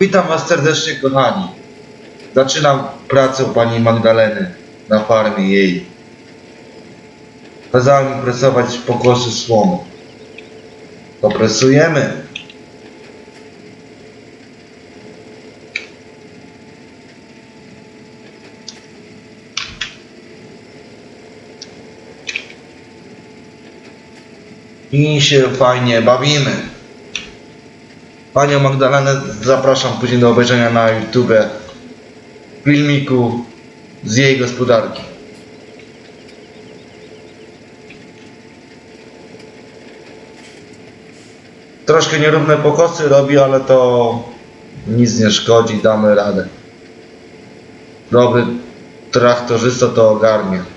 Witam Was serdecznie, kochani. Zaczynam pracę u pani Magdaleny na farmie jej. Kazała mi presować pokosy słomy. Popresujemy. I się fajnie bawimy. Panią Magdalenę zapraszam później do obejrzenia na YouTube filmiku z jej gospodarki. Troszkę nierówne pokosy robi, ale to nic nie szkodzi, damy radę. Dobry traktorzysta to ogarnie.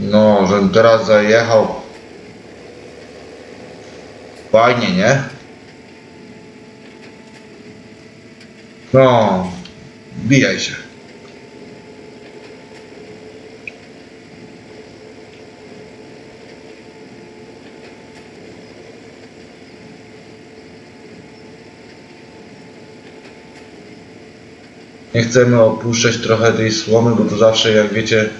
No, żebym teraz zajechał. Fajnie, nie? No, bijaj się. Nie chcemy opuszczać trochę tej słomy, bo to zawsze, jak wiecie,